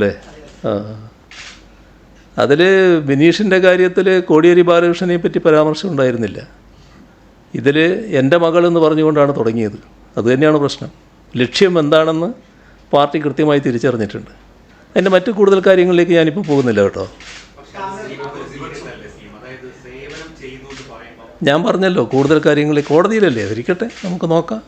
അല്ലേ ആ. അതിൽ ബിനീഷിന്റെ കാര്യത്തിൽ കോടിയേരി ബാലകൃഷ്ണനെ പറ്റി പരാമർശം ഉണ്ടായിരുന്നില്ല. ഇതിൽ എന്റെ മകൾ എന്ന് പറഞ്ഞുകൊണ്ടാണ് തുടങ്ങിയത്. അതുതന്നെയാണ് പ്രശ്നം. ലക്ഷ്യം എന്താണെന്ന് പാർട്ടി കൃത്യമായി തിരിച്ചറിഞ്ഞിട്ടുണ്ട്. അതിന്റെ മറ്റു കൂടുതൽ കാര്യങ്ങളിലേക്ക് ഞാനിപ്പോൾ പോകുന്നില്ല കേട്ടോ. അതായത് സേവനം ചെയ്യുന്നു പറയുമ്പോൾ ഞാൻ പറഞ്ഞല്ലോ കൂടുതൽ കാര്യങ്ങൾ കോടതിയിലല്ലേ? അതിരിക്കട്ടെ നമുക്ക് നോക്കാം.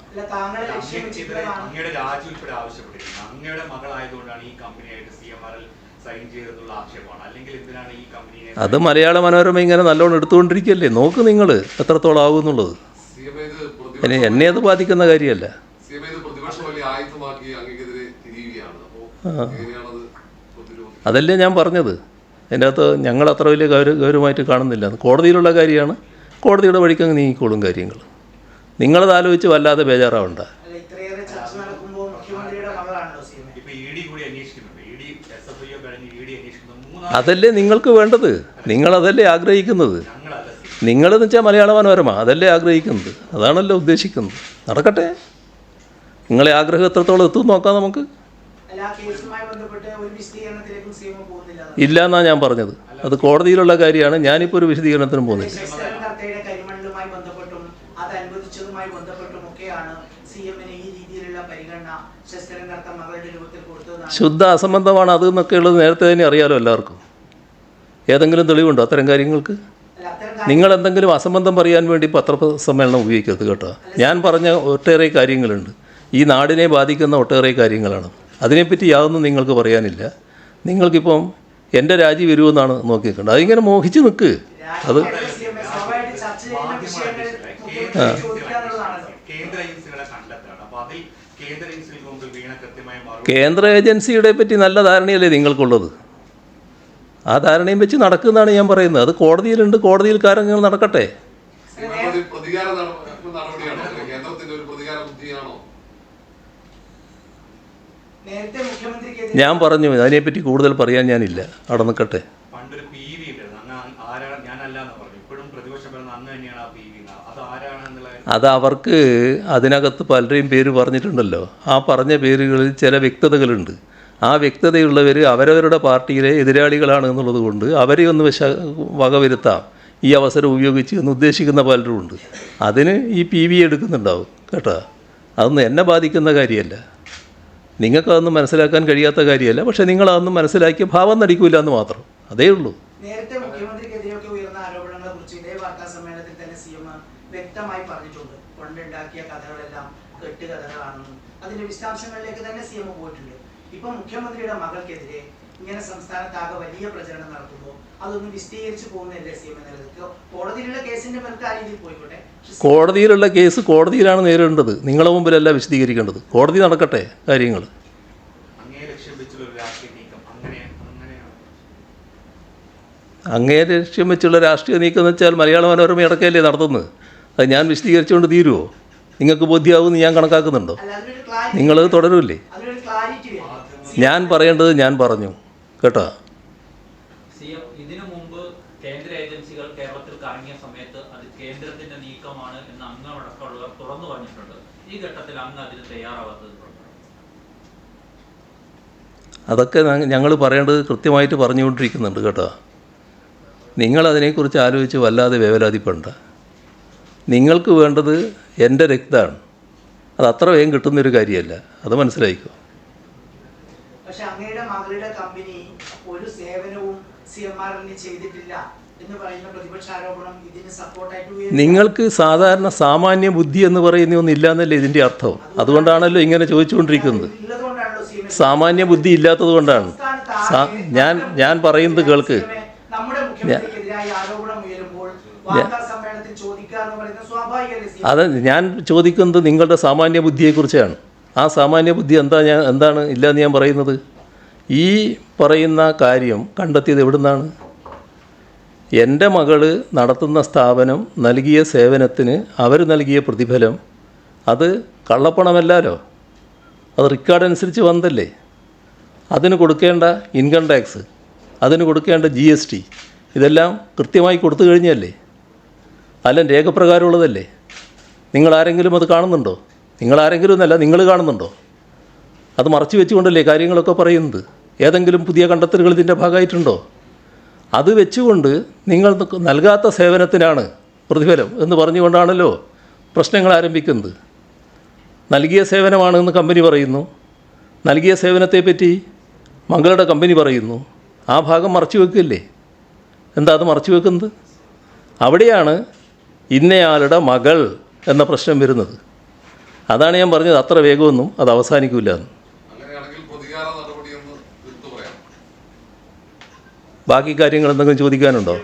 സൈൻ ചെയ്തെന്നുള്ള ആക്ഷേപമാണ്. അല്ലെങ്കിൽ എന്തിനാണ് ഈ കമ്പനിയെ അത് മലയാള മനോരമ ഇങ്ങനെ നല്ലോണം എടുത്തുകൊണ്ടിരിക്കുകയല്ലേ നോക്ക് നിങ്ങൾ എത്രത്തോളം ആകും എന്നുള്ളത്. സി എം ഇത് ഇനി എന്നെ അത് ബാധിക്കുന്ന കാര്യമല്ല. അതല്ലേ ഞാൻ പറഞ്ഞത്. അതിന്റെ അകത്ത് ഞങ്ങൾ അത്ര വലിയ ഗൗര ഗൗരവമായിട്ട് കാണുന്നില്ല. അത് കോടതിയിലുള്ള കാര്യമാണ്. കോടതിയുടെ വഴിക്കങ്ങ് നീങ്ങിക്കോളും കാര്യങ്ങൾ. നിങ്ങളത് ആലോചിച്ച് വല്ലാതെ ബേജാറാവണ്ട. അതല്ലേ നിങ്ങൾക്ക് വേണ്ടത്? നിങ്ങളതല്ലേ ആഗ്രഹിക്കുന്നത്? നിങ്ങളെന്ന് വെച്ചാൽ മലയാള മനോരമ അതല്ലേ ആഗ്രഹിക്കുന്നത്? അതാണല്ലോ ഉദ്ദേശിക്കുന്നത്. നടക്കട്ടെ. നിങ്ങളെ ആഗ്രഹം എത്രത്തോളം എത്തും നോക്കാം നമുക്ക്. ഇല്ല എന്നാണ് ഞാൻ പറഞ്ഞത്. അത് കോടതിയിലുള്ള കാര്യമാണ്. ഞാനിപ്പോൾ ഒരു വിശദീകരണത്തിനും പോകുന്നില്ല. ശുദ്ധ അസംബന്ധമാണ് അത് എന്നൊക്കെ ഉള്ളത് നേരത്തെ തന്നെ അറിയാലോ എല്ലാവർക്കും. ഏതെങ്കിലും തെളിവുണ്ടോ അത്തരം കാര്യങ്ങൾക്ക്? നിങ്ങൾ എന്തെങ്കിലും അസംബന്ധം പറയാൻ വേണ്ടി പത്രസമ്മേളനം ഉപയോഗിക്കരുത് കേട്ടോ. ഞാൻ പറഞ്ഞ ഒട്ടേറെ കാര്യങ്ങളുണ്ട്. ഈ നാടിനെ ബാധിക്കുന്ന ഒട്ടേറെ കാര്യങ്ങളാണ്. അതിനെപ്പറ്റി യാതൊന്നും നിങ്ങൾക്ക് പറയാനില്ല. നിങ്ങൾക്കിപ്പം എന്റെ രാജി വരുമെന്നാണ് നോക്കിക്കണ്ടത് അതിങ്ങനെ മോഹിച്ച് നിൽക്ക് അത് കേന്ദ്ര ഏജൻസിയുടെ പറ്റി നല്ല ധാരണയല്ലേ നിങ്ങൾക്കുള്ളത്? ആ ധാരണയും വെച്ച് നടക്കുന്നതാണ് ഞാൻ പറയുന്നത്. അത് കോടതിയിലുണ്ട് കോടതിയിൽ കാര്യങ്ങൾ നടക്കട്ടെ. ഞാൻ പറഞ്ഞു അതിനെപ്പറ്റി കൂടുതൽ പറയാൻ ഞാനില്ല. അവിടെ നിൽക്കട്ടെ. അത് അവർക്ക് അതിനകത്ത് പലരെയും പേര് പറഞ്ഞിട്ടുണ്ടല്ലോ. ആ പറഞ്ഞ പേരുകളിൽ ചില വ്യക്തതകളുണ്ട്. ആ വ്യക്തതയുള്ളവർ അവരവരുടെ പാർട്ടിയിലെ എതിരാളികളാണ് എന്നുള്ളത് കൊണ്ട് അവരെ ഒന്ന് വിശ വകവരുത്താം. ഈ അവസരം ഉപയോഗിച്ച് എന്ന് ഉദ്ദേശിക്കുന്ന പലരും ഉണ്ട്. അതിന് ഈ പി വി എടുക്കുന്നുണ്ടാവും കേട്ടോ. അതൊന്നും എന്നെ ബാധിക്കുന്ന കാര്യമല്ല. നിങ്ങൾക്കതൊന്നും മനസ്സിലാക്കാൻ കഴിയാത്ത കാര്യമല്ല. പക്ഷേ നിങ്ങളതൊന്നും മനസ്സിലാക്കിയ ഭാവം നടിക്കൂല എന്ന് മാത്രം. അതേ ഉള്ളൂ. നേരത്തെ മുഖ്യമന്ത്രിക്കെതിരെയൊക്കെ ഉയർന്ന ആരോപണങ്ങളെ ഇതേ വാർത്താ സമ്മേളനത്തിൽ തന്നെ സി വ്യക്തമായി പറഞ്ഞിട്ടുണ്ട്. കൊണ്ടുണ്ടാക്കിയ കഥകളെല്ലാം കെട്ടുകഥകളാണെന്നും. അതിന്റെ വിശദാംശങ്ങളിലേക്ക് തന്നെ സി എം പോയിട്ടുണ്ട്. ഇപ്പൊ മുഖ്യമന്ത്രിയുടെ മകൾക്കെതിരെ ഇങ്ങനെ സംസ്ഥാനത്താകെ വലിയ പ്രചരണം നടത്തുമ്പോൾ അതൊന്ന് വിശദീകരിച്ചു പോകുന്നതല്ലേ സി എം എന്നുള്ളത് കോടതിയിലുള്ള കേസിന്റെ മേൽക്ക് ആ രീതിയിൽ പോയിക്കോട്ടെ. കോടതിയിലുള്ള കേസ് കോടതിയിലാണ് നേരിടേണ്ടത്. നിങ്ങളുടെ മുമ്പിലല്ല വിശദീകരിക്കേണ്ടത്. കോടതി നടക്കട്ടെ കാര്യങ്ങൾ അങ്ങേ ലക്ഷ്യം വെച്ചുള്ള ഒരു രാഷ്ട്രീയ നീക്കം. എന്ന് വെച്ചാൽ മലയാള മനോരമ ഇടക്കല്ലേ നടത്തുന്നത്? അത് ഞാൻ വിശദീകരിച്ചുകൊണ്ട് തീരുമോ നിങ്ങൾക്ക് ബോധ്യമാവുമെന്ന് ഞാൻ കണക്കാക്കുന്നുണ്ടോ? അല്ല അതിനൊരു ക്ലാരിറ്റി നിങ്ങളത് വരും ഞാൻ പറയേണ്ടത് ഞാൻ പറഞ്ഞു. കേട്ടോ? ഇതിനു മുമ്പ് കേന്ദ്ര ഏജൻസികൾ കേരളത്തിൽ കറങ്ങിയ സമയത്ത് അത് കേന്ദ്രത്തിന്റെ നീക്കമാണ് എന്ന് തുറന്നു പറഞ്ഞിട്ടുണ്ട്. ഈ ഘട്ടത്തിൽ അങ്ങ് അതിന് തയ്യാറാവാത്തത്? അതൊക്കെ ഞങ്ങൾ പറയേണ്ടത് കൃത്യമായിട്ട് പറഞ്ഞുകൊണ്ടിരിക്കുന്നുണ്ട് കേട്ടോ. നിങ്ങൾ അതിനെക്കുറിച്ച് ആലോചിച്ച് വല്ലാതെ വേവലാതിപ്പെടണ്ട. നിങ്ങൾക്ക് വേണ്ടത് എന്റെ രക്തമാണ്. അത് അത്ര വേഗം കിട്ടുന്നൊരു കാര്യമല്ല. അത് മനസ്സിലായിക്കോ? പക്ഷെ അങ്ങയുടെ മകളുടെ കമ്പനി ഒരു സേവനവും സി എം ആർ ചെയ്തിട്ടില്ല എന്ന് പറയുന്ന പ്രതിപക്ഷ ആരോപണം ഇതിന് സപ്പോർട്ടായിട്ട്. നിങ്ങൾക്ക് സാധാരണ സാമാന്യ ബുദ്ധി എന്ന് പറയുന്ന ഒന്നില്ല എന്നല്ലേ ഇതിന്റെ അർത്ഥം? അതുകൊണ്ടാണല്ലോ ഇങ്ങനെ ചോദിച്ചുകൊണ്ടിരിക്കുന്നത്. സാമാന്യ ബുദ്ധി ഇല്ലാത്തത് കൊണ്ടാണ് ഞാൻ ഞാൻ പറയുന്നത് കേൾക്ക്. അത് ഞാൻ ചോദിക്കുന്നത് നിങ്ങളുടെ സാമാന്യ ബുദ്ധിയെക്കുറിച്ചാണ്. ആ സാമാന്യ ബുദ്ധി എന്താ ഞാൻ എന്താണ് ഇല്ലയെന്ന് ഞാൻ പറയുന്നത്? ഈ പറയുന്ന കാര്യം കണ്ടെത്തിയത് എവിടുന്നാണ്? എന്റെ മകൾ നടത്തുന്ന സ്ഥാപനം നൽകിയ സേവനത്തിന് അവർ നൽകിയ പ്രതിഫലം അത് കള്ളപ്പണമല്ലോ അത് റെക്കോർഡ് അനുസരിച്ച് വന്നതല്ലേ? അതിന് കൊടുക്കേണ്ട ഇൻകം ടാക്സ് അതിന് കൊടുക്കേണ്ട ജി എസ് ടി ഇതെല്ലാം കൃത്യമായി കൊടുത്തു കഴിഞ്ഞല്ലേ അല്ല രേഖപ്രകാരമുള്ളതല്ലേ? നിങ്ങൾ ആരെങ്കിലും അത് കാണുന്നുണ്ടോ? നിങ്ങൾ ആരെങ്കിലും ഒന്നല്ല നിങ്ങൾ കാണുന്നുണ്ടോ? അത് മറച്ചു വെച്ചുകൊണ്ടല്ലേ കാര്യങ്ങളൊക്കെ പറയുന്നത്? ഏതെങ്കിലും പുതിയ കണ്ടെത്തലുകൾ ഇതിന്റെ ഭാഗമായിട്ടുണ്ടോ? അത് വെച്ചുകൊണ്ട് നിങ്ങൾ നൽകാത്ത സേവനത്തിനാണ് പ്രതിഫലം എന്ന് പറഞ്ഞുകൊണ്ടാണല്ലോ പ്രശ്നങ്ങൾ ആരംഭിക്കുന്നത്. നൽകിയ സേവനമാണെന്ന് കമ്പനി പറയുന്നു. നൽകിയ സേവനത്തെപ്പറ്റി മകളുടെ കമ്പനി പറയുന്നു. ആ ഭാഗം മറച്ചു വെക്കില്ലേ? എന്താ അത് മറച്ചു വെക്കുന്നത്? അവിടെയാണ് ഇന്നയാളുടെ മകൾ എന്ന പ്രശ്നം വരുന്നത്. അതാണ് ഞാൻ പറഞ്ഞത്. അത്ര വേഗമൊന്നും അത് അവസാനിക്കില്ല എന്ന്. ബാക്കി കാര്യങ്ങൾ എന്തെങ്കിലും ചോദിക്കാനുണ്ടോ?